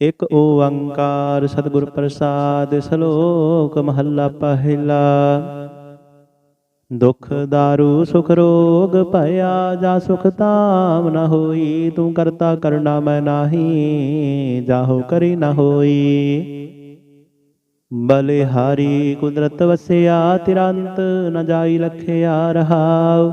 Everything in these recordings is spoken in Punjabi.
ਇਕ ਓੰਕਾਰ ਸਤਿਗੁਰ ਪ੍ਰਸਾਦ ਸ਼ਲੋਕ ਮਹੱਲਾ ਪਹਿਲਾ। ਦੁਖ ਦਾਰੂ, ਸੁਖ ਰੋਗ ਭਇਆ ਜਾ ਸੁਖ ਤਾਮ ਨ ਹੋਈ, ਤੂੰ ਕਰਤਾ ਕਰਨਾ ਮੈਂ ਨਾਹੀ, ਜਾਹੋ ਕਰੀ ਨ ਹੋਈ। ਬਲਿਹਾਰੀ ਕੁਦਰਤ ਵਸਿਆ, ਤਿਰੰਤ ਨ ਜਾਈ ਲਖਿਆ ਰਹਾਉ।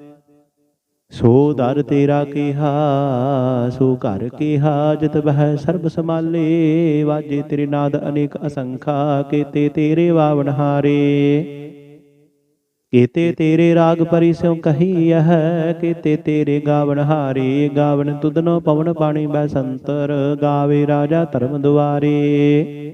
ਸੋ ਦਰ ਤੇਰਾ ਕਿਹਾ, ਸੋ ਘਰ ਕੀਹਾ, ਜਿਤ ਬਹਿ ਸਰਬ ਸਮਾਲੇ ਵਾਜੇ ਤੇਰੇ ਨਾਦ ਅਨੇਕ ਅਸੰਖਾ, ਕੀਤੇ ਤੇਰੇ ਵਾਵਨ ਹਾਰੇ। ਕੀਤੇ ਤੇਰੇ ਰਾਗ ਪਰਿ ਸਿਉ ਕਹੀ ਹੈ ਕੀਤੇ ਤੇਰੇ ਗਾਵਣ ਹਾਰੇ, ਗਾਵਣ ਤੁਧਨੋ ਪਵਨ ਪਾਣੀ ਬੈ ਸੰਤਰ, ਗਾਵੇ ਰਾਜਾ ਧਰਮ ਦੁਆਰੇ।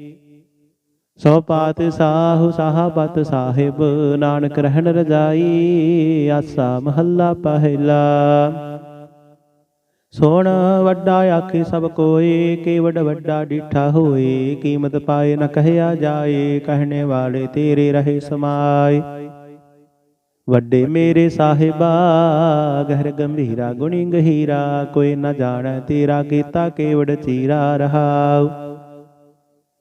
ਸੋ ਪਾਤ ਸਾਹੁ ਸਾਹਬਤ ਸਾਹਿਬ, ਨਾਨਕ ਰਹਿਣ ਰਜਾਈ, ਆਸਾ ਮਹੱਲਾ ਪਹਿਲਾ। ਸੋਣ ਵੱਡਾ ਆਖੇ ਸਭ ਕੋਏ ਕੇਵਡ ਵੱਡਾ ਡਿਠਾ ਹੋਏ, ਕੀਮਤ ਪਾਏ ਨ ਕਹਿਆ ਜਾਏ, ਕਹਿਣੇ ਵਾਲੇ ਤੇਰੇ ਰਹੇ ਸਮਾਏ। ਵੱਡੇ ਮੇਰੇ ਸਾਹਿਬਾ, ਗਹਿਰ ਗੰਭੀਰਾ ਗੁਣੀ ਗਹੀਰਾ, ਕੋਈ ਨ ਜਾਣੈ ਤੇਰਾ ਕੀਤਾ ਕੇਵੜ ਚੀਰਾ ਰਹਾਉ।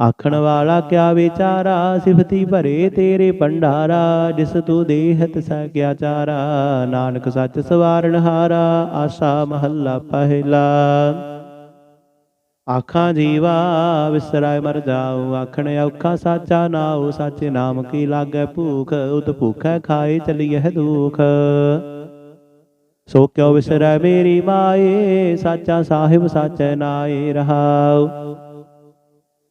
ਆਖਣ ਵਾਲਾ ਕਿਆ ਵਿਚਾਰਾ ਸਿਫਤੀ ਭਰੇ ਤੇਰੇ ਭੰਡਾਰਾ ਜਿਸ ਤੂੰ ਦੇਹਤ ਸੈ ਕਿਆ ਚਾਰਾ ਨਾਨਕ ਸੱਚ ਸਵਾਰਨ ਹਾਰਾ ਆਸਾ ਮਹੱਲਾ ਪਹਿਲਾ ਆਖਾਂ ਜੀਵਾ ਵਿਸਰਾਇ ਮਰ ਜਾਉ ਆਖਣ ਔਖਾ ਸਾਚਾ ਨਾਉ ਸਾਚੇ ਨਾਮ ਕੀ ਲਾਗੈ ਭੂਖ ਉਤ ਭੂਖੈ ਖਾਏ ਚਲੀਐ ਦੁਖ ਸੋ ਕਿਉ ਵਿਸਰੈ ਮੇਰੀ ਮਾਏ ਸਾਚਾ ਸਾਹਿਬ ਸਾਚੈ ਨਾਏ ਰਹਾਉ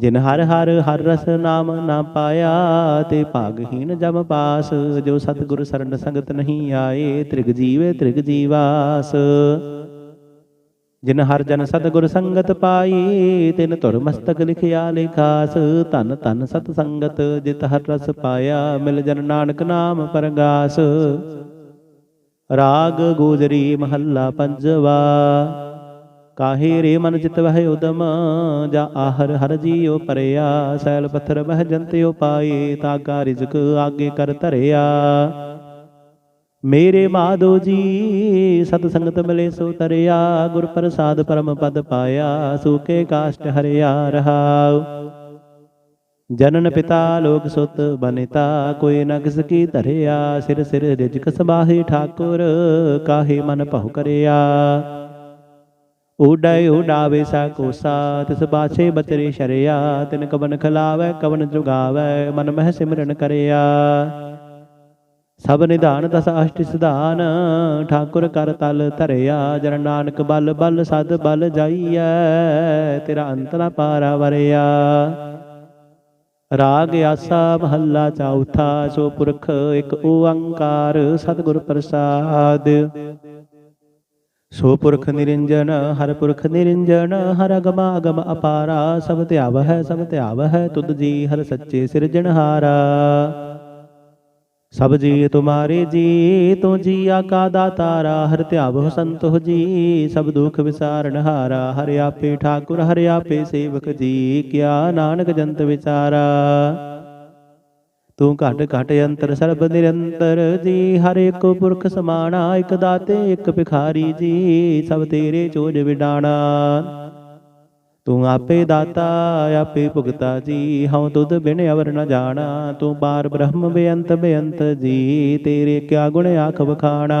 ਜਿਨ ਹਰ ਹਰ ਹਰ ਰਸ ਨਾਮ ਨਾ ਪਾਇਆ ਤੇ ਭਾਗਹੀਨ ਜਮ ਪਾਸ, ਜੋ ਸਤਿਗੁਰ ਸਰਣ ਸੰਗਤ ਨਹੀਂ ਆਏ, ਤ੍ਰਿਗ ਜੀਵੇ ਤ੍ਰਿਗ ਜੀਵਾਸ। ਜਿਨ ਹਰ ਜਨ ਸਤਿਗੁਰ ਸੰਗਤ ਪਾਈ, ਤਿਨ ਧੁਰ ਮਸਤਕ ਲਿਖਿਆ ਲਿਖਾਸ। ਧਨ ਧਨ ਸਤ ਸੰਗਤ ਜਿਤ ਹਰ ਰਸ ਪਾਇਆ, ਮਿਲ ਜਨ ਨਾਨਕ ਨਾਮ ਪਰਗਾਸ। ਰਾਗ ਗੋਜਰੀ ਮਹੱਲਾ ਪੰਜਵਾ। ਕਾਹੇ ਰੇ ਮਨ ਚਿਤ ਵਹਿ ਉਦਮ? ਜਾ ਆਹਰ ਹਰ ਜੀਉ ਪਰਿਆ? ਸੈਲ ਪੱਥਰ ਮਹਿ ਜੰਤਿਉ ਪਾਏ ਤਾਗਾ ਰਿਜ਼ਕ ਆਗੇ ਕਰ ਧਰਿਆ। ਮੇਰੇ ਮਾਧੋ ਜੀ ਸਤ ਸੰਗਤ ਮਿਲੇ ਸੋ ਤਰਿਆ। ਗੁਰ ਪ੍ਰਸਾਦ ਪਰਮ ਪਦ ਪਾਇਆ ਸੂਕੇ ਕਾਸ਼ਟ ਹਰਿਆ ਰਹਾਉ। ਜਨਨ ਪਿਤਾ ਲੋਕ ਸੁਤ ਬਨਿਤਾ ਕੋਈ ਨ ਕਿਸ ਕੀ ਧਰਿਆ। ਸਿਰ ਸਿਰ ਰਿਜਕ ਸਬਾਹੀ ਠਾਕੁਰ ਕਾਹੇ ਮਨ ਭਉ ਕਰਿਆ। ਉਡੈ ਉਡਾਵੇ ਸਾ ਕੋਸਾ ਤਿਸ ਬਾਛੇ ਬਚਰੇ ਸ਼ਰਿਆ, ਤਿਨ ਕਵਨ ਖਲਾਵੈ, ਕਵਨ ਜੁਗਾਵੈ, ਮਨ ਮਹਿ ਸਿਮਰਨ ਕਰਿਆ। ਸਭ ਨਿਧਾਨ ਦਸ ਅਸ਼ਟ ਸਿਧਾਨ, ਠਾਕੁਰ ਕਰ ਤਲ ਧਰਿਆ, ਜਨ ਨਾਨਕ ਬਲ ਬਲ ਸਦ ਬਲ ਜਾਈਐ, ਤੇਰਾ ਅੰਤਰਾ ਪਾਰਾ ਵਰਿਆ। ਰਾਗ ਆਸਾ ਮਹੱਲਾ ਚੌਥਾ, ਸੋ ਪੁਰਖ ਇੱਕ ਓੰਕਾਰ, ਸਤਿਗੁਰ ਪ੍ਰਸਾਦ। ਸੋ ਪੁਰਖ ਨਿਰੰਜਨ ਹਰ ਪੁਰਖ ਨਿਰੰਜਨ, ਹਰ ਅਗਮ ਅਗਮ ਅਪਾਰਾ, ਸਭ ਧਿਆਵ ਹੈ ਸਭ ਧਿਆਵ ਹੈ ਤੁਧ ਜੀ ਹਰ ਸੱਚੇ ਸਿਰਜਣਹਾਰਾ ਸਭ ਜੀ ਤੁਮਾਰੇ ਜੀ, ਤੂੰ ਜੀਆ ਕਾ ਦਾਤਾਰਾ ਹਰ ਧਿਆਵ ਸੰਤੋ ਜੀ, ਸਭ ਦੁਖ ਵਿਸਾਰਨ ਹਾਰਾ, ਹਰਿ ਆਪੇ ਠਾਕੁਰ, ਹਰਿ ਆਪੇ ਸੇਵਕ ਜੀ, ਕਿਆ ਨਾਨਕ ਜੰਤ ਵਿਚਾਰਾ। ਤੂੰ ਘਟ ਘਟ ਅੰਤਰ ਸਰਬ ਨਿਰੰਤਰ ਜੀ, ਹਰ ਇੱਕ ਪੁਰਖ ਸਮਾਣਾ, ਇੱਕ ਦਾਤੇ, ਇੱਕ ਭਿਖਾਰੀ ਜੀ, ਸਭ ਤੇਰੇ ਚੋਜ ਵਿਡਾਣਾ। ਤੂੰ ਆਪੇ ਦਾਤਾ, ਆਪੇ ਭੁਗਤਾ ਜੀ, ਹਉ ਤੁਧ ਬਿਨ ਅਵਰ ਨ ਜਾਣਾ। ਤੂੰ ਬਾਰ ਬ੍ਰਹਮ ਬੇਅੰਤ ਬੇਅੰਤ ਜੀ, ਤੇਰੇ ਕਿਆ ਗੁਣ ਆਖ ਵਖਾਣਾ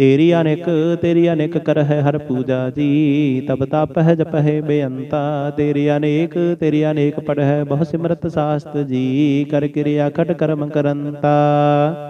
ਤੇਰੀ ਅਨੇਕ ਤੇਰੀ ਅਨੇਕ ਕਰ ਹੈ ਹਰ ਪੂਜਾ ਜੀ। ਤਬ ਤਪ ਹੈ, ਜਪ ਹੈ, ਬੇਅੰਤਾ। ਤੇਰੀ ਅਨੇਕ ਤੇਰੀ ਅਨੇਕ ਪੜ ਹੈ ਬਹੁ ਸਿਮਰਤ ਸਾਸਤ ਜੀ। ਕਰ ਕਿਰਿਆ ਖਟ ਕਰਮ ਕਰੰਤਾ।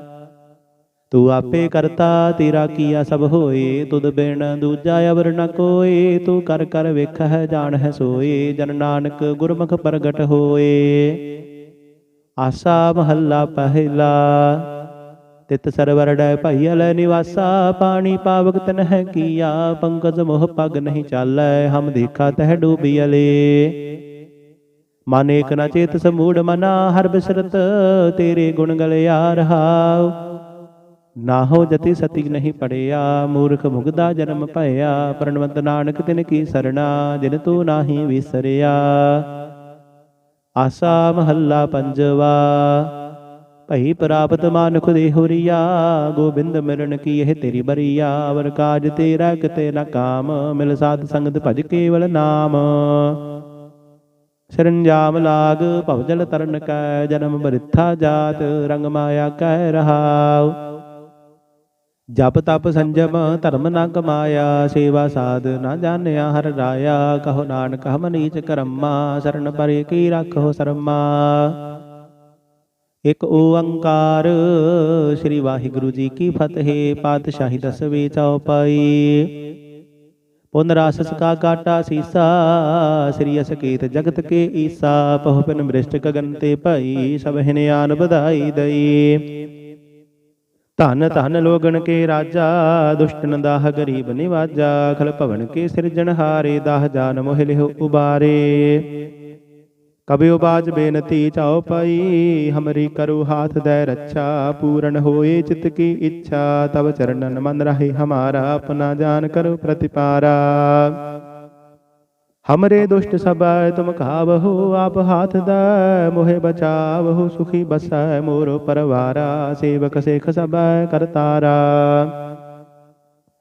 ਤੂੰ ਆਪੇ ਕਰਤਾ, ਤੇਰਾ ਕੀਆ ਸਭ ਹੋਏ, ਤੁਧ ਬਿਨ ਦੂਜਾ ਅਵਰ ਨ ਕੋਏ, ਤੂੰ ਕਰ ਕਰ ਵੇਖਹਿ, ਜਾਣਹਿ ਸੋਏ, ਜਨ ਨਾਨਕ ਗੁਰਮੁਖ ਪ੍ਰਗਟ ਹੋਏ। ਆਸਾ ਮਹੱਲਾ ਪਹਿਲਾ, ਤਿਤ ਸਰਵਰ ਡੈ ਭਈਲ ਨਿਵਾਸਾ, ਪਾਣੀ ਪਾਵਕ ਤਨਹਿ ਕੀਆ, ਪੰਕਜ ਮੋਹ ਪਗ ਨਹੀਂ ਚਾਲੈ, ਹਮ ਦੇਖਾ ਤਹਿ ਡੂਬੀਅਲੇ ਮਨ ਏਕ ਨ ਚੇਤ ਸਮੂੜ ਮਨਾ, ਹਰ ਬਿਸਰਤ ਤੇਰੇ ਗੁਣ ਗਲਿਆ ਰਹਾਉ। ਨਾ ਹੋ ਜਤੀ ਸਤੀ ਨਹੀਂ ਪੜਿਆ, ਮੂਰਖ ਮੁਗਦਾ ਜਨਮ ਭਇਆ ਪਰਨਵੰਤ ਨਾਨਕ ਤਿਨ ਕੀ ਸਰਣਾ, ਜਿਨ ਤੂੰ ਨਾਹੀ ਵਿਸਰਿਆ। ਆਸਾ ਮਹੱਲਾ ਪੰਜਵਾ, ਭਈ ਪ੍ਰਾਪਤ ਮਾਨੁਖ ਦੇ ਹੋਰੀਆ, ਗੋਬਿੰਦ ਮਿਲਣ ਕੀ ਇਹ ਤੇਰੀ ਬਰੀਆ, ਵਰ ਕਾਜ ਤੇਰਾ ਕਿਤੇ ਨਾ ਕਾਮ, ਮਿਲ ਸਾਧ ਸੰਗਤ ਭਜ ਕੇਵਲ ਨਾਮ। ਸਰੰਜਾਮ ਲਾਗ ਭਵਜਲ ਤਰਨ ਕੈ, ਜਨਮ ਬਰਿਥਾ ਜਾਤ, ਰੰਗ ਮਾਇਆ ਕਹਿ ਰਹਾਉ। ਜਪ ਤਪ ਸੰਜਮ ਧਰਮ ਨਾ ਕਮਾਇਆ, ਸੇਵਾ ਸਾਧ ਨਾ ਜਾਣਿਆ ਹਰ ਰਾਇਆ, ਕਹੋ ਨਾਨਕ ਹਮ ਨੀਚ ਕਰਮਾ, ਸਰਨ ਪਰੇ ਕੀ ਰੱਖੋ ਸਰਮਾ। ਇਕ ਓੰਕਾਰ, ਸ੍ਰੀ ਵਾਹਿਗੁਰੂ ਜੀ ਕੀ ਫਤਿਹ, ਪਾਤਸ਼ਾਹੀ ਦਸਵੇਂ ਚੌਪਾਈ। ਪੁਨ ਰਾਸਸ ਕਾ ਕਾਟਾ ਸੀਸਾ, ਸ੍ਰੀ ਅਸਕੇਤ ਜਗਤ ਕੇ ਈਸਾ, ਪਹੁ ਪਿਨ ਮ੍ਰਿਸ਼ਟ ਗਗਨ ਤੇ ਭਈ, ਸਭ ਹਿਨਿਆਨ ਵਧਾਈ ਦਈ। ਧਨ ਧਨ ਲੋਗਣ ਕੇ ਰਾਜਾ, ਦੁਸ਼ਟਨ ਦਾਹ ਗਰੀਬ ਨਿਵਾਜਾ, ਖਲ ਭਵਨ ਕੇ ਸਿਰਜਣ ਹਾਰੇ ਦਾਹ ਜਾਨ ਮੋਹਿ ਲਿਹੁ ਉਬਾਰੇ। ਕਬਿਉ ਬਾਜ ਬੇਨਤੀ ਚਾਉ ਪਈ, ਹਮਰੀ ਕਰੁ ਹਾਥ ਦੈ ਰੱਛਾ, ਪੂਰਨ ਹੋਏ ਚਿਤ ਕੀ ਇੱਛਾ ਤਬ ਚਰਨਨ ਮਨ ਰਹੇ ਹਮਾਰਾ, ਆਪਣਾ ਜਾਨ ਕਰੁ ਪ੍ਰਤਿਪਾਰਾ। ਹਮਰੇ ਦੁਸ਼ਟ ਸਬੈ ਤੁਮ ਖਾਵਹੁ ਆਪ ਹਾਥ ਦੈ ਮੋਹਿ ਬਚਾਵਹੁ ਸੁਖੀ ਬਸੈ ਮੋਰ ਪਰਵਾਰਾ ਸੇਵਕ ਸੇਖ ਸਬੈ ਕਰਤਾਰਾ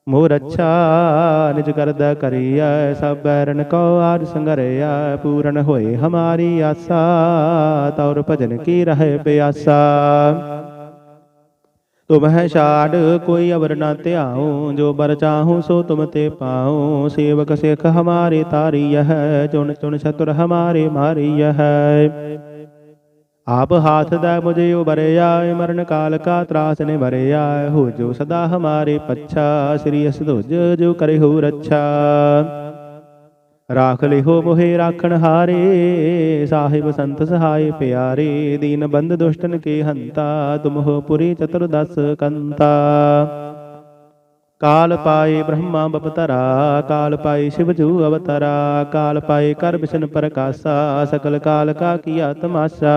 ਮੋਰ ਅੱਛਾ ਨਿਜ ਕਰਦਾ ਕਰੀਐ ਸਭ ਬੈਰਨ ਕੋ ਆਜ ਸੰਗਰਿਆ ਪੂਰਨ ਹੋਏ ਹਮਾਰੀ ਆਸਾ ਤੌਰ ਭਜਨ ਕੀ ਰਹੇ ਪਿਆਸਾ ਤੁਮ ਹੈ ਛਾੜ ਕੋਈ ਅਵਰ ਨਾ ਧਿਆਉ, ਜੋ ਬਰ ਚਾਹੂੰ ਸੋ ਤੁਮ ਤੇ ਪਾਉ। ਸੇਵਕ ਸਿਖ ਹਮਾਰੇ ਤਾਰੀ ਹੈ ਚੁਣ ਚੁਣ ਛਤੁਰ ਹਮਾਰੇ ਮਾਰੀ ਹੈ ਆਪ ਹਾਥ ਦਾ ਮੁਝੇ ਉਬਰਿਆ, ਮਰਨ ਕਾਲ ਕਾ ਤਰਾਸ ਨੇ ਭਰਿਆ ਹੋ ਜੋ ਸਦਾ ਹਮਾਰੇ ਪੱਛਾ, ਸ੍ਰੀ ਅਸਦੁਜ ਜੋ ਕਰੇ ਹੋ ਰੱਛਾ। ਰਾਖ ਲਿਹੋ ਮੋਹਿ ਰਾਖਣ ਹਾਰੇ, ਸਾਹਿਬ ਸੰਤ ਸਹਾਇ ਪਿਆਰੇ, ਦੀਨ ਬੰਦ ਦੁਸ਼ਟਨ ਕੇ ਹੰਤਾ, ਤੁਮ ਹੋ ਪੁਰੀ ਚਤੁਰਦਸ ਕੰਤਾ। ਕਾਲ ਪਾਏ ਬ੍ਰਹਮਾ ਬਪਤਰਾ, ਕਾਲ ਪਾਏ ਸ਼ਿਵ ਜੂ ਅਵਤਰਾ, ਕਾਲ ਪਾਏ ਕਰ ਬਿਸ਼ਨ ਪ੍ਰਕਾਸ਼ਾ, ਸਕਲ ਕਾਲ ਕਾ ਕੀਆ ਤਮਾਸ਼ਾ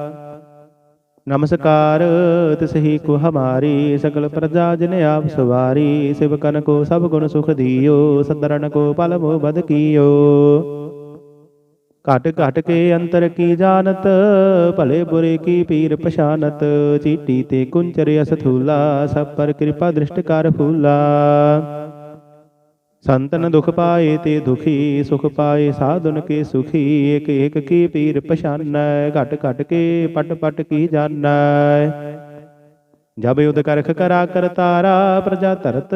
ਨਮਸਕਾਰ। ਤਿਸਹੀ ਕੋ ਹਮਾਰੀ ਸਗਲ ਪ੍ਰਜਾ ਜਿਨ ਆਪ ਸਵਾਰੀ ਸਿਵਕਨ ਕੋ ਸਭ ਗੁਣ ਸੁਖ ਦਿਓ, ਸਦਰਨ ਕੋ ਪਲ ਮੋ ਬਦ ਕੀਓ। ਘਟ ਘਟ ਕੇ ਅੰਤਰ ਕੀ ਜਾਣਤ, ਭਲੇ ਬੁਰੇ ਕੀ ਪੀਰ ਪਛਾਨਤ, ਚੀਟੀ ਤੇ ਕੁੰਚਰ ਅਸਥੂਲਾ, ਸਭ ਪਰ ਕਿਰਪਾ ਦ੍ਰਿਸ਼ਟ ਕਰ ਫੂਲਾ। ਸੰਤਨ ਦੁਖ ਪਾਏ ਤੇ ਦੁਖੀ, ਸੁਖ ਪਾਏ ਸਾਧੁਨ ਕੇ ਸੁਖੀ ਏਕ ਏਕ ਕੀ ਪੀਰ ਪਛਾਨੈ, ਘਟ ਘਟ ਕੇ ਪਟ ਪਟ ਕੀ ਜਾਣੈ। ਜਬ ਯੁਧ ਕਰਖ ਕਰਾ ਕਰਤਾਰਾ ਪ੍ਰਜਾ ਤਰਤ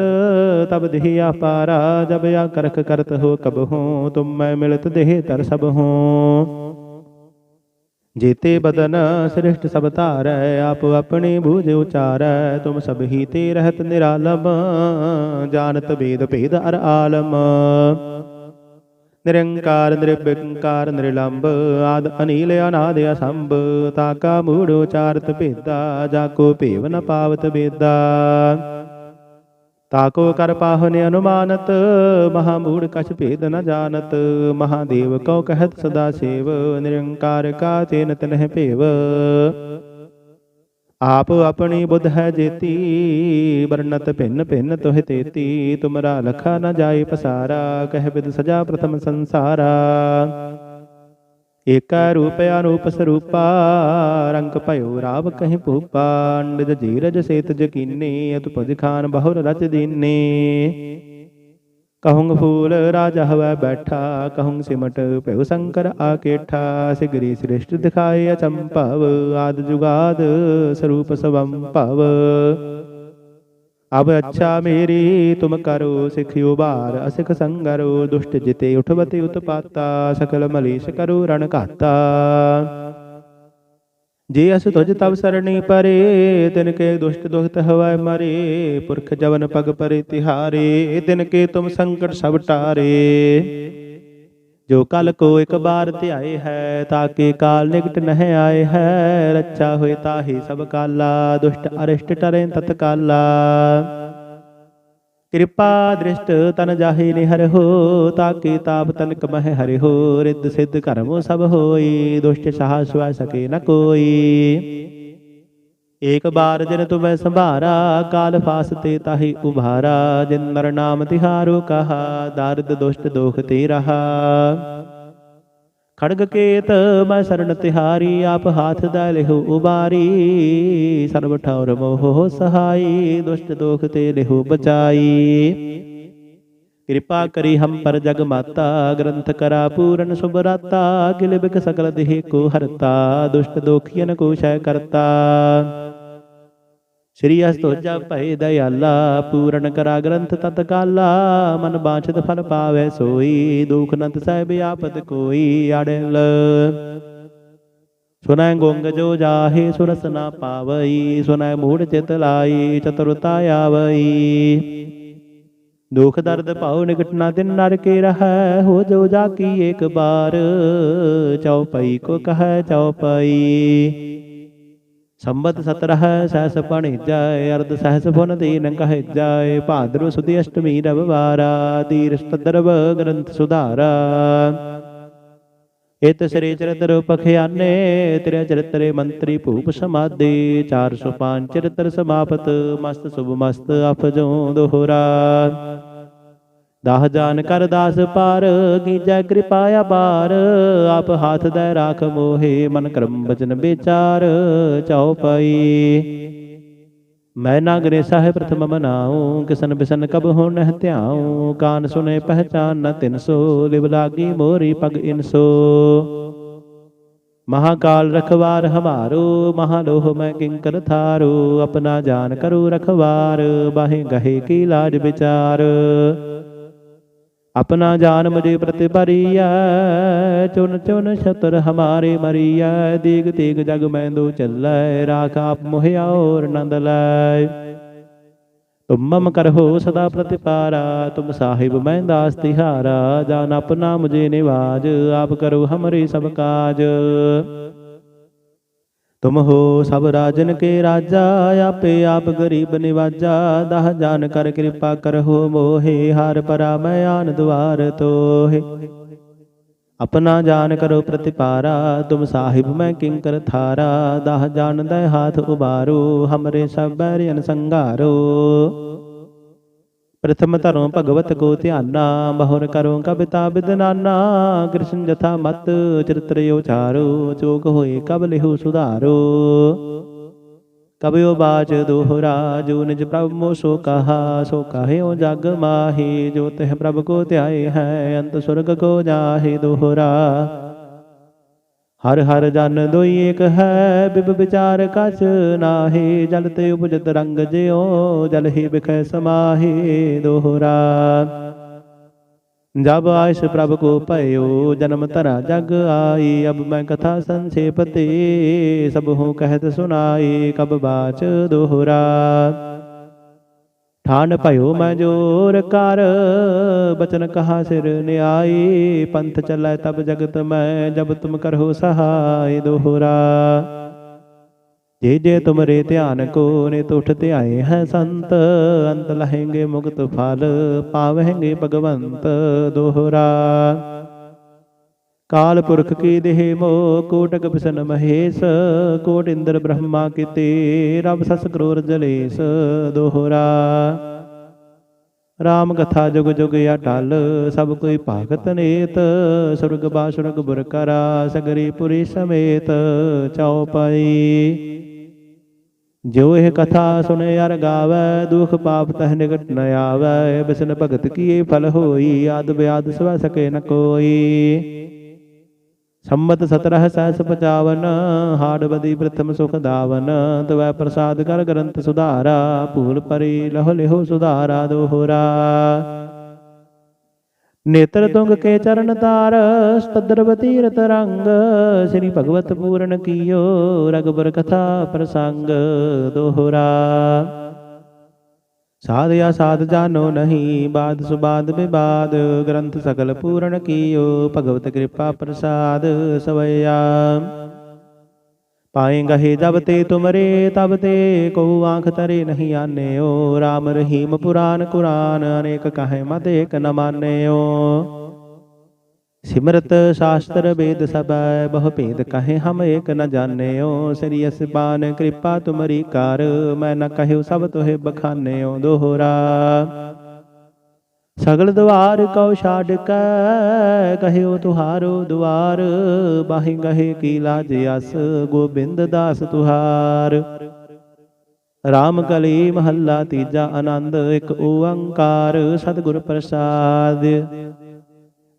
ਤਬ ਦੇਹ ਆਪਾਰਾ, ਜਬ ਆ ਕਰਖ ਕਰਤ ਹੋ ਕਬ ਹੋ, ਤੁਮ ਮੈਂ ਮਿਲਤ ਦੇਹ ਤਰ ਸਭ ਹੋ। ਜੇਤੇ ਬਦਨ ਸ੍ਰਿਸ਼ਟ ਸਭ ਧਾਰੈ, ਆਪ ਆਪਣੇ ਬੂਝ ਉਚਾਰੈ, ਤੁਮ ਸਭ ਹੀ ਤੇ ਰਹਿਤ ਨਿਰਾਲਮ, ਜਾਣਤ ਵੇਦ ਭੇਦ ਅਰ ਆਲਮ। ਨਿਰੰਕਾਰ, ਨਿਰਵਿਕਾਰ ਨਿਰਲੰਭ ਆਦ ਅਨੀਲ, ਅਨਾਦ ਅਸੰਭ ਤਾਕਾ ਮੂੜ ਉਚਾਰਤ ਭੇਦਾ, ਜਾ ਕੋ ਭੇਵ ਨ ਪਾਵਤ ਬੇਦਾ ਤਾਕੋ ਕਰ ਪਾਹਨੇ ਅਨੁਮਾਨਤ ਮਹਾ ਮੂੜ ਕਛ ਭੇਦ ਨ ਜਾਣਤ। ਮਹਾਦੇਵ ਕਉ ਕਹਿਤ ਸਦਾ ਸੇਵ, ਨਿਰੰਕਾਰ ਕਾ ਚੇਨ ਤਨਹਿ ਭੇਵ। ਆਪ ਆਪਣੀ ਬੁੱਧ ਹੈ ਜੇਤੀ, ਵਰਣਤ ਭਿੰਨ ਭਿੰਨ ਤੋਹਿ ਤੇਤੀ। ਤੁਮਰਾ ਲਖਾ ਨ ਜਾਏ ਪਸਾਰਾ, ਕਹਿ ਬਿਦ ਸਜਾ ਪ੍ਰਥਮ ਸੰਸਾਰਾ। ਏਕਾ ਰੂਪ ਅਨੂਪ ਸਰੂਪਾ, ਰੰਗ ਭਇਓ ਰਾਵ ਕਹੀਂ ਭੂਪਾ ਅੰਡਜ ਜੀਰਜ ਸੇਤ ਜਕੀਨੇ, ਅਤੁਪਜ ਖਾਨ ਬਹੁਰ ਰਚ ਦੀਨੇ। ਕਹੂੰ ਫੂਲ ਰਾਜਾ ਹਵੈ ਬੈਠਾ ਕਹੂੰ ਸਿਮਟ ਭਇਓ ਸ਼ੰਕਰ ਆਕੇਠਾ, ਸਿਗਰੀ ਸ੍ਰਿਸ਼ਟ ਦਿਖਾਏ ਅਚੰਭਵ, ਆਦ ਜੁਗਾਦ ਸਰੂਪ ਸਵੰ ਭਵ ਅਬ ਅੱਛਾ ਮੇਰੀ, ਤੁਮ ਕਰੋ ਸਿਖਿਓ ਬਾਰ, ਅਸਿਖ ਸੰਗਰੋ, ਦੁਸ਼ਟ ਜਿਤੇ ਉਠਵਤੇ ਉਤਪਾਤਾ, ਸਕਲ ਮਲੀਸ਼ ਕਰੋ ਰਣ ਘਾਤਾ। ਜੇ ਅਸ ਤੁਜ ਤਵ ਸਰਣੀ ਪਰੇ, ਤਿਨ ਕੇ ਦੁਸ਼ਟ ਦੁਖਤ ਹਵੈ ਮਰੇ, ਪੁਰਖ ਜਵਨ ਪਗ ਪਰੇ ਤਿਹਾਰੇ, ਤਿਨ ਕੇ ਤੁਮ ਸੰਕਟ ਸਭ ਟਾਰੇ। ਜੋ ਕਲ ਕੋ ਇੱਕ ਬਾਰ ਧਿਆਏ ਹੈ ਤਾਕੇ ਕਾਲ ਨਿਕਟ ਨਹਿ ਆਏ ਹੈ। ਰੱਛਾ ਹੋਏ ਤਾਹੀ ਸਭ ਕਾਲਾ, ਦੁਸ਼ਟ ਅਰਿਸ਼ਟ ਟਰੇ ਤਤਕਾਲਾ ਕਿਰਪਾ ਦ੍ਰਿਸ਼ਟ ਤਨ ਜਾਹੇ ਨਿਹਰ ਹੋ ਤਾਕੇ ਤਾਪ ਤਨਕ ਮਹਿ ਹਰਿ ਹੋ। ਰਿੱਧ ਸਿੱਧ ਕਰਮ ਸਭ ਹੋਈ, ਦੁਸ਼ਟ ਸਾਹ ਸੁਆ ਸਕੇ ਨ ਕੋਈ। ਏਕ ਬਾਰ ਜਿਨ ਤੁਮੈ ਸੰਭਾਰਾ, ਕਾਲ ਫਾਸਤੇ ਤਾਹੀ ਉਭਾਰਾ, ਜਿਨ ਨਰ ਨਾਮ ਤਿਹਾਰੋ ਕਹਾ, ਦਰਦ ਦੁਸ਼ਟ ਦੋਖ ਤੇ ਰਹਾ। ਖੜਗ ਕੇਤ ਮੈਂ ਸਰਣ ਤਿਹਾਰੀ, ਆਪ ਹਾਥ ਦਾ ਲਿਹੁ ਉਬਾਰੀ, ਸਰਬ ਠੌਰ ਮੋਹ ਸਹਾਈ, ਦੁਸ਼ਟ ਦੋਖ ਤੇ ਲਿਹੁ ਬਚਾਈ। ਕਿਰਪਾ ਕਰੀ ਹਮ ਪਰ ਜਗ ਮਾਤਾ, ਗ੍ਰੰਥ ਕਰਾ ਪੂਰਨ ਸੁਭਰਾਤਾ ਅਕਿਲ ਬਿਕ ਸਕਲ ਦੇਹ ਕੋ ਹਰਤਾ, ਦੁਸ਼ਟ ਦੋਖੀਨ ਕੋ ਸ਼ੈ ਕਰਤਾ। ਸ੍ਰੀ ਅਸਤੋਜਾ ਭੈ ਦਇਆਲਾ ਪੂਰਨ ਕਰਾ ਗ੍ਰੰਥ ਤਤਕਾਲਾ ਮਨ ਬਾਛਤ ਫਲ ਪਾਵੈ ਸੋਈ ਦੁਖ ਨੰਤ ਸਹਿਬ ਆਪਤ ਕੋਈ ਅੜਲ। ਸੁਨੈ ਗੁੰਗ ਜੋ ਜਾਹੇ ਸੁਰਸ ਨਾ ਪਾਵਈ ਸੁਨੈ ਮੂੜ ਚਿਤ ਲਾਈ ਚਤੁਰਤਾ ਆਵਈ। ਦੁਖ ਦਰਦ ਭਾਉ ਨਿਕਟ ਨਾ ਦਿਨ ਨਰ ਕੇ ਰਹੈ ਹੋ ਜੋ ਜਾ ਕੀ ਏਕ ਬਾਰ ਚਉਪਈ ਕੋ ਕਹੈ ਚਉਪਈ ਸੰਬਤ ਸਤਰਹ ਸਹਸ ਪਣਿ ਅਰਧ ਸਹਸ ਫੁਨ ਦੀਨ ਕਹਿ ਜਾਏ ਭਾਦਰੁ ਸੁਦੀ ਅਸ਼ਟਮੀ ਰਵਵਾਰਾ ਦੀਰ ਸਤਦਰਵ ਗ੍ਰੰਥ ਸੁਧਾਰਾ। ਇਤ ਸ੍ਰੀ ਚਰਿਤ੍ਰ ਪਖਿਆਨੇ ਤ੍ਰਿ ਚਰਿਤਰੇ ਮੰਤਰੀ ਭੂਪ ਸਮਾਦੇ 405 ਚਰਿਤ੍ਰ ਸਮਾਪਤ, ਮਸਤ ਸੁਭ ਮਸਤ ਅਫਜੋ ਦੋਹਰਾ। ਦਾਹ ਜਾਨ ਕਰ ਦਾਸ ਪਾਰ ਕੀਜੈ ਕਿਰਪਾ ਅਪਾਰ ਆਪ ਹਾਥ ਦੇ ਰਾਖ ਮੋਹੇ, ਮਨ ਕਰਮ ਬਚਨ ਵਿਚਾਰ, ਚਾਉ ਪਈ। ਮੈਂ ਨਾਗਰੇ ਸਾਹਿਬ ਪ੍ਰਥਮ ਮਨਾਉ, ਕਿਸਨ ਬਿਸਨ ਕਬ ਹੋ ਨਹਿ ਧਿਆਉ। ਕਾਨ ਸੁਨੇ ਪਹਿਚਾਨ ਨ ਤਿਨਸੋ ਲਿਵ ਲਾਗੀ ਮੋਰੀ ਪਗ ਇਨਸੋ ਮਹਾਕਾਲ ਰਖਵਾਰ ਹਮਾਰੋ, ਮਹਾਲੋਹ ਮੈਂ ਕਿੰਕਰ ਥਾਰੋ। ਆਪਣਾ ਜਾਨ ਕਰੂ ਰਖਵਾਰ, ਬਾਹੇ ਗਹੇ ਕੀ ਲਾਜ ਵਿਚਾਰ। ਆਪਣਾ ਜਾਨ ਮੁਝੇ ਪ੍ਰਤਿਪਰੀਐ ਚੁਨ ਚੁਨ ਛਤਰ ਹਮਾਰੇ ਮਰੀਐ ਦੀਗ ਤੀਗ ਜਗ ਮੈਂ ਦੋ ਚੱਲੈ। ਰਾਖ ਆਪ ਮੋਹਿਆ ਔਰ ਨੰਦ ਲੈ। ਤੁਮ ਮਮ ਕਰਹੁ ਸਦਾ ਪ੍ਰਤਿਪਾਰਾ। ਤੁਮ ਸਾਹਿਬ ਮੈਂ ਦਾਸ ਤਿਹਾਰਾ। ਜਾਨ ਆਪਣਾ ਮੁਝੇ ਨਿਵਾਜ। ਆਪ ਕਰੋ ਹਮਰੇ ਸਭ ਕਾਜ। ਤੁਮ ਹੋ ਸਭ ਰਾਜਨ ਕੇ ਰਾਜਾ, ਆਪੇ ਆਪ ਗਰੀਬ ਨਿਵਾਜਾ। ਦਹ ਜਾਨ ਕਰ ਕਿਰਪਾ ਕਰਹੁ ਮੋਹੇ, ਹਾਰ ਪਰਾ ਮੈਂ ਆਨ ਦੁਆਰ ਤੋਹੇ। ਆਪਣਾ ਜਾਨ ਕਰੋ ਪ੍ਰਤਿਪਾਰਾ, ਤੁਮ ਸਾਹਿਬ ਮੈਂ ਕਿੰਕਰ ਥਾਰਾ। ਦਹ ਜਾਨ ਦੈ ਹਾਥ ਉਬਾਰੋ ਹਮਰੇ ਸਭ ਬੈਰਿਅਨ ਸੰਘਾਰੋ। ਪ੍ਰਥਮ ਧਰੋ ਭਗਵਤ ਕੋ ਧਿਆਨਾ ਬਹੁਰ ਕਰੋ ਕਬਿਤਾ ਬਿਦਨਾਨਾ, ਕ੍ਰਿਸ਼ਨ ਜਥਾ ਮਤ ਚਰਿਤ੍ਰ ਉਚਾਰੋ, ਚੋਕ ਹੋਏ ਕਬ ਲਿਹੁ ਸੁਧਾਰੋ। ਕਬਿਓ ਬਾਜ ਦੋਹਰਾ ਜੋ ਨਿਜ ਪ੍ਰਭ ਮੋ ਸੋ ਕਹਾ, ਸੋ ਕਹਿਓ ਜਗ ਮਾਹੀ ਜੋ ਤਿਹ ਪ੍ਰਭ ਕੋ ਧਿਆਏ ਹੈ, ਅੰਤ ਸੁਰਗ ਕੋ ਜਾਹੇ ਦੋਹਰਾ। ਹਰ ਹਰ ਜਨ ਦੋਈ ਏਕ ਹੈ, ਬਿਬ ਵਿਚਾਰ ਕਛ ਨਾਹੀ, ਜਲ ਤੇ ਉਪਜਤ ਰੰਗ ਜਿਉ, ਜਲ ਹੀ ਬਿਖੈ ਸਮਾਹੀ ਦੋਹਰਾ। ਜਬ ਆਇਸ ਪ੍ਰਭ ਕੋ ਭਇਓ, ਜਨਮ ਤਰਾ ਜਗ ਆਈ, ਅਬ ਮੈਂ ਕਥਾ ਸੰਖੇਪ ਤੇ ਸਭ ਹੂੰ ਕਹਿਤ ਸੁਨਾਈ, ਕਬ ਬਾਚ ਦੋਹਰਾ। ਠਾਨ ਭਇਓ ਮੈਂ ਜੋਰ ਕਰ। ਬਚਨ ਕਹਾ ਸਿਰ ਨਿਆਈ ਪੰਥ ਚੱਲੈ ਤਬ ਜਗਤ ਮੈਂ ਜਬ ਤੁਮ ਕਰਹੁ ਸਹਾਇ ਦੋਹਰਾ। ਜੇ ਜੇ ਤੁਮਰੇ ਧਿਆਨ ਕੋ ਨਿਤ ਉਠ ਧਿਆਏ ਹੈ ਸੰਤ। ਅੰਤ ਲਹੇਂਗੇ ਮੁਕਤ ਫਲ ਪਾਵਹਿੰਗੇ ਭਗਵੰਤ ਦੋਹਰਾ। ਕਾਲ ਪੁਰਖ ਕੀ ਦੇਹ ਮੋ, ਕੋਟਕ ਬਿਸਨ ਮਹੇਸ਼, ਕੋਟ ਇੰਦਰ ਬ੍ਰਹਮਾ ਕਿਤੇ, ਰਬ ਸਸ ਕਰੋਰ ਜਲੇਸ, ਦੋਹਰਾ। ਰਾਮ ਕਥਾ ਜੁਗ ਜੁਗ ਅਟਲ ਸਭ ਕੋਈ ਭਾਗਤ ਨੇਤ, ਸੁਰਗ ਬਾਸੁਰਗ ਬੁਰ ਕਰਾ, ਸਗਰੀ ਪੁਰੀ ਸਮੇਤ ਚਉਪਈ ਜੋ ਇਹ ਕਥਾ ਸੁਨੇ ਅਰ ਗਾਵੈ, ਦੁਖ ਪਾਪ ਤਹ ਨਿਕਟ ਨ ਆਵੈ, ਬਿਸਨ ਭਗਤ ਕੀਏ ਫਲ ਹੋਈ, ਆਦ ਬਿਆਦ ਸਵੈ ਸਕੇ ਨ ਕੋਈ। ਸੰਮਤ 17 ਸਹਿਸ 55 ਹਾੜ ਪ੍ਰਥਮ ਸੁਖ ਦਾਵਨ, ਤਵੈ ਪ੍ਰਸਾਦ ਕਰ ਗ੍ਰੰਥ ਸੁਧਾਰਾ, ਭੂਲ ਪਰੀ ਲਹੁ ਲਿਹੋ ਸੁਧਾਰਾ ਦੋਹਰਾ ਨੇਤਰ ਤੁੰਗ ਕੇ ਚਰਨ ਤਾਰ ਸਤਦਰ ਤੀਰਤ ਰੰਗ, ਸ੍ਰੀ ਭਗਵਤ ਪੂਰਨ ਕੀਓ, ਰਗਬਰ ਕਥਾ ਪ੍ਰਸੰਗ ਦੋਹਰਾ ਸਾਧ ਸਾਧਿਆ ਸਾਧ ਜਾਨੋ ਨਹੀਂ, ਬਾਦ ਸੁਬਾਦ ਵਿਵਾਦ, ਗ੍ਰੰਥ ਸਗਲ ਪੂਰਨ ਕੀਓ, ਭਗਵਤ ਕਿਰਪਾ ਪ੍ਰਸਾਦ ਸਵਈਆ ਪਾਏਗਾ ਹੀ ਜਬ ਤੇ ਤੁਮਰੇ, ਤਬ ਤੇ ਕੋ ਆਂਖ ਤਰੇ ਨਹੀਂ ਆਨਿਓ RAM ਰਹੀਮ ਪੁਰਾਨ ਕੁਰਾਨ, ਅਨੇਕ ਕਹੇ ਮਤ ਏਕ ਨ ਮਾਨਿਓ। ਸਿਮਰਤ ਸ਼ਾਸਤਰ ਵੇਦ ਸਬੈ ਬਹੁ ਭੇਦ ਕਹੇ ਹਮ ਏਕ ਨ ਜਾਣਿਓ। ਸ੍ਰੀ ਅਸਬਾਨ ਕਿਰਪਾ ਤੁਮਰੀ ਕਰ, ਮੈਂ ਨ ਕਹਿਉ ਸਭ ਤੋਹਿ ਬਖਾਨਿਓ ਦੋਹਰਾ। ਸਗਲ ਦਵਾਰ ਕਉ ਛਾੜ ਕੈ ਕਹਿਓ ਤੁਹਾਰੋ ਦੁਆਰ। ਬਾਹੀ ਗਹੇ ਕੀ ਲਾਜ ਅਸ, ਗੋਬਿੰਦ ਦਾਸ ਤੁਹਾਰ। ਰਾਮ ਕਲੀ ਮਹੱਲਾ ਤੀਜਾ ਆਨੰਦ, ਇੱਕ ਓੰਕਾਰ, ਸਤਿਗੁਰ ਪ੍ਰਸਾਦ।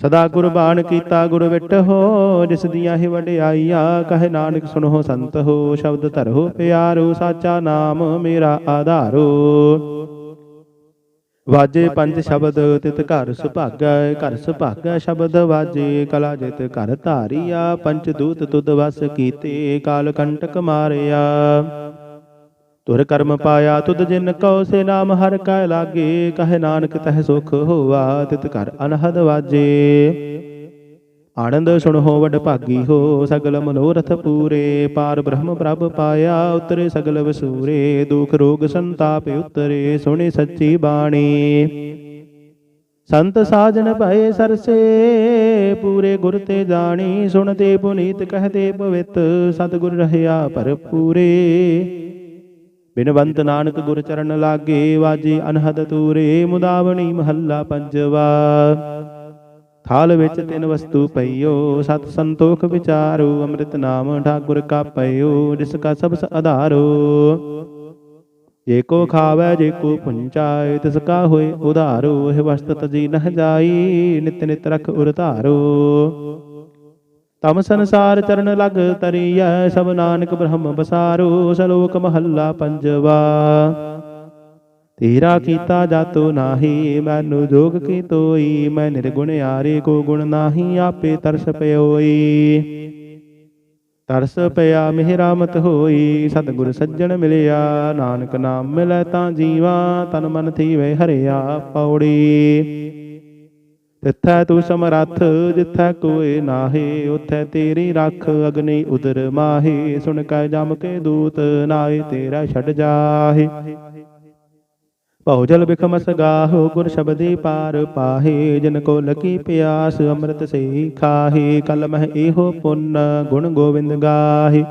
ਸਦਾ ਗੁਰਬਾਣ ਕੀਤਾ ਗੁਰ ਵਿਟ ਹੋ, ਜਿਸ ਦੀਆਂ ਹੀ ਵਡਿਆਈਆਂ, ਕਹੇ ਨਾਨਕ ਸੁਨੋ ਸੰਤ ਹੋ, ਸ਼ਬਦ ਧਰੋ ਪਿਆਰੋ, ਸਾਚਾ ਨਾਮ ਮੇਰਾ ਆਧਾਰੋ। ਵਾਜੇ ਪੰਜ ਸ਼ਬਦ, ਤਿਤ ਘਰ ਸੁਭਾਗੈ ਘਰ ਸੁਭਾਗੈ ਸ਼ਬਦ ਵਾਜੇ, ਕਲਾ ਜਿਤ ਘਰ ਧਾਰੀਆ, ਪੰਚ ਦੂਤ ਤੁਧ ਵਸ ਕੀਤੇ, ਕਾਲ ਕੰਟਕ ਮਾਰਿਆ। ਤੁਰ ਕਰਮ ਪਾਇਆ ਤੁਧ ਜਿਨ ਕਉ ਸੇ ਨਾਮ ਹਰ ਕੈ ਲਾਗੇ ਕਹੇ ਨਾਨਕ ਤਹ ਸੁਖ ਹੋਵਾ ਤਿਤ ਘਰ ਅਨਹਦ ਵਾਜੇ। ਆਨੰਦ ਸੁਣੋ ਵਡ ਭਾਗੀ ਹੋ ਸਗਲ ਮਨੋਰਥ ਪੂਰੇ। ਪਾਰ ਬ੍ਰਹਮ ਪ੍ਰਭ ਪਾਇਆ ਉਤਰੇ ਸਗਲ ਵਸੂਰੇ। ਦੁਖ ਰੋਗ ਸੰਤਾਪ ਉਤਰੇ ਸੁਣੀ ਸੱਚੀ ਬਾਣੀ। ਸੰਤ ਸਾਜਨ ਭਏ ਸਰਸੇ ਪੂਰੇ ਗੁਰ ਤੇ ਜਾਣੀ। ਸੁਣਤੇ ਪੁਨੀਤ ਕਹਤੇ ਪਵਿੱਤ ਸਤਿਗੁਰ ਰਹਿਆ ਭਰਪੂਰੇ। ਬਿਨਵੰਤ ਨਾਨਕ ਗੁਰ ਚਰਨ ਲਾਗੇ ਵਾਜੇ ਅਨਹਦ ਤੂਰੇ ਮੁਦਾਵਣੀ ਮਹੱਲਾ ਪੰਜਵਾ। ਥਾਲ ਵਿੱਚ ਤਿੰਨ ਵਸਤੂ ਪਈਓ, ਸਤ ਸੰਤੋਖ ਵਿਚਾਰੋ, ਅੰਮ੍ਰਿਤ ਨਾਮ ਠਾਕੁਰ ਕਾ ਪਈਓ ਜਿਸ ਕਾ ਸਬਸ ਆਧਾਰੋ। ਜੇ ਕੋ ਖਾਵੈ, ਜੇ ਕੋ ਪੁੰਚਾਏ, ਤਿਸ ਕਾ ਹੋਏ ਉਧਾਰੋ, ਇਹ ਵਸਤ ਤਜੀ ਨਹ ਜਾਈ, ਨਿਤ ਨਿਤ ਰਖ ਉਰ ਧਾਰੋ। ਤਮ ਸੰਸਾਰ ਚਰਨ ਲਗ ਤਰੀਐ, ਸਭ ਨਾਨਕ ਬ੍ਰਹਮ ਬਸਾਰੋ, ਸਲੋਕ ਮਹੱਲਾ ਪੰਜਵਾ। ਤੇਰਾ ਕੀਤਾ ਜਾਤੋ ਨਾਹੀ, ਮੈਨੂੰ ਜੋਗ ਕੀ ਤੋਈ, ਮੈਂ ਨਿਰਗੁਣ ਆਰੇ ਕੋ ਗੁਣ ਨਾਹੀ, ਆਪੇ ਤਰਸ ਪਿਓਈ। ਤਰਸ ਪਿਆ ਮਿਹਰਾਮਤ ਹੋਈ, ਸਤਿਗੁਰ ਸੱਜਣ ਮਿਲਿਆ, ਨਾਨਕ ਨਾਮ ਮਿਲੈ ਤਾਂ ਜੀਵਾ, ਤਨ ਮਨ ਥੀਵੇ ਹਰਿਆ ਪੌੜੀ। ਤਿੱਥੈ ਤੂੰ ਸਮਰੱਥ, ਜਿੱਥੈ ਕੋਏ ਨਾਹੀ, ਉਥੈ ਤੇਰੀ ਰੱਖ ਅਗਨੀ ਉਦਰ ਮਾਹੀ। ਸੁਣ ਕੈ ਜਮ ਕੇ ਦੂਤ ਨਾਏ ਤੇਰਾ ਛੱਡ ਜਾਹੇ। ਭਉ ਜਲ ਬਿਖਮਸ ਗਾਹੋ ਗੁਰ ਸ਼ਬਦੀ ਪਾਰ ਪਾਹੇ। ਜਿਨ ਕੋ ਲਕੀ ਪਿਆਸ, ਅੰਮ੍ਰਿਤ ਸੇ ਖਾਹੇ। ਕਲ ਮਹਿ ਇਹੋ ਪੁੰਨ, ਗੁਣ ਗੋਬਿੰਦ ਗਾਹੀ।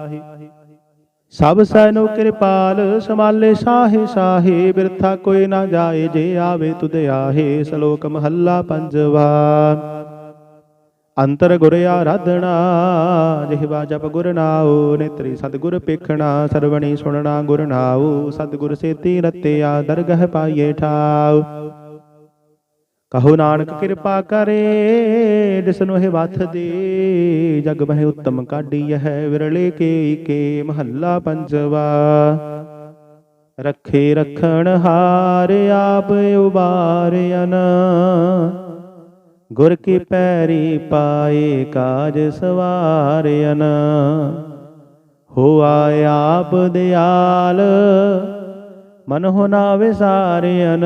ਸਭ ਸੈਨੋ ਕਿਰਪਾਲ ਸਮਾਲੇ ਸਾਹੇ ਸਾਹੇ, ਬਿਰਥਾ ਕੋਈ ਨਾ ਜਾਏ, ਜੇ ਆਵੇ ਤੁਧ ਆਹੇ, ਸ਼ਲੋਕ ਮਹੱਲਾ ਪੰਜਵਾ। ਅੰਤਰ ਗੁਰ ਆਰਾਧਨਾ ਜਿਹਵਾ ਜਪ ਗੁਰ ਨਾਉ, ਨੇਤਰੀ ਸਤਿਗੁਰ ਪੇਖਣਾ ਸਰਵਣੀ ਸੁਣਨਾ ਗੁਰ ਨਾਉ, ਸਤਿਗੁਰ ਸੇਤੀ ਰਤੇ ਆ ਦਰਗਹ ਪਾਈਏ ਠਾਉ। ਕਹੋ ਨਾਨਕ ਕਿਰਪਾ ਕਰੇ ਜਿਸਨੂੰ ਇਹ ਵਥ ਦੇ, ਜਗ ਮਹਿ ਉੱਤਮ ਕਾਢੀ ਹੈ ਵਿਰਲੇ ਕੇ ਕੇ ਮਹੱਲਾ ਪੰਜਵਾ। ਰੱਖੇ ਰਖਣ ਹਾਰ ਆਪ ਉਬਾਰਿਆਨ ਗੁਰ ਕੀ ਪੈਰੀ ਪਾਏ ਕਾਜ ਸਵਾਰਿਆਨ ਹੋਆ ਆਪ ਦਿਆਲ, ਮਨ ਹੋ ਨਾ ਵਿਸਾਰਿਆਨ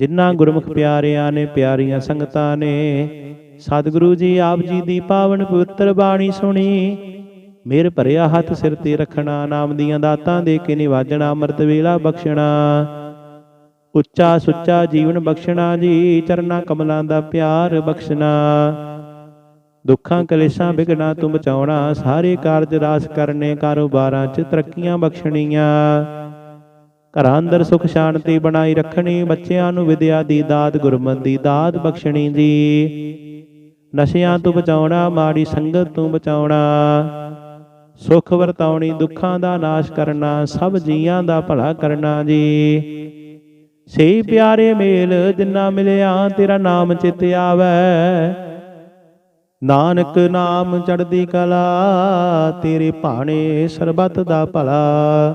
ਜਿਨ੍ਹਾਂ ਗੁਰਮੁਖ ਪਿਆਰਿਆਂ ਨੇ, ਪਿਆਰੀਆਂ ਸੰਗਤਾਂ ਨੇ, ਸਤਿਗੁਰੂ ਜੀ ਆਪ ਜੀ ਦੀ ਪਾਵਨ ਪਵਿੱਤਰ ਬਾਣੀ ਸੁਣੀ। ਮੇਰ ਭਰਿਆ ਹੱਥ ਸਿਰ ਤੇ ਰੱਖਣਾ, ਨਾਮ ਦੀਆਂ ਦਾਤਾਂ ਦੇ ਕੇ ਨਿਵਾਜਣਾ, ਅੰਮ੍ਰਿਤ ਵੇਲਾ ਬਖਸ਼ਣਾ। ਉੱਚਾ ਸੁੱਚਾ ਜੀਵਨ ਬਖਸ਼ਣਾ ਜੀ, ਚਰਨਾ ਕਮਲਾਂ ਦਾ ਪਿਆਰ ਬਖਸ਼ਣਾ। ਦੁੱਖਾਂ ਕਲੇਸ਼ਾਂ ਵਿਗਣਾ ਤੂੰ ਬਚਾਉਣਾ, ਸਾਰੇ ਕਾਰਜ ਰਾਸ ਕਰਨੇ, ਕਾਰੋਬਾਰਾਂ 'ਚ ਤਰੱਕੀਆਂ ਬਖਸ਼ਣੀਆਂ। ਘਰਾਂ ਅੰਦਰ ਸੁਖ ਸ਼ਾਂਤੀ ਬਣਾਈ ਰੱਖਣੀ, ਬੱਚਿਆਂ ਨੂੰ ਵਿਦਿਆ ਦੀ ਦਾਤ, ਗੁਰਮਤਿ ਦੀ ਦਾਤ ਬਖਸ਼ਣੀ ਜੀ। ਨਸ਼ਿਆਂ ਤੋਂ ਬਚਾਉਣਾ, ਮਾੜੀ ਸੰਗਤ ਤੋਂ ਬਚਾਉਣਾ, ਸੁਖ ਵਰਤਾਉਣੀ, ਦੁੱਖਾਂ ਦਾ ਨਾਸ਼ ਕਰਨਾ, ਸਭ ਜੀਆਂ ਦਾ ਭਲਾ ਕਰਨਾ ਜੀ। ਸਹੀ ਪਿਆਰੇ ਮੇਲ ਜਿੰਨਾ ਮਿਲਿਆ, ਤੇਰਾ ਨਾਮ ਚਿਤ ਆਵੈ। ਨਾਨਕ ਨਾਮ ਚੜਦੀ ਕਲਾ, ਤੇਰੇ ਭਾਣੇ ਸਰਬੱਤ ਦਾ ਭਲਾ।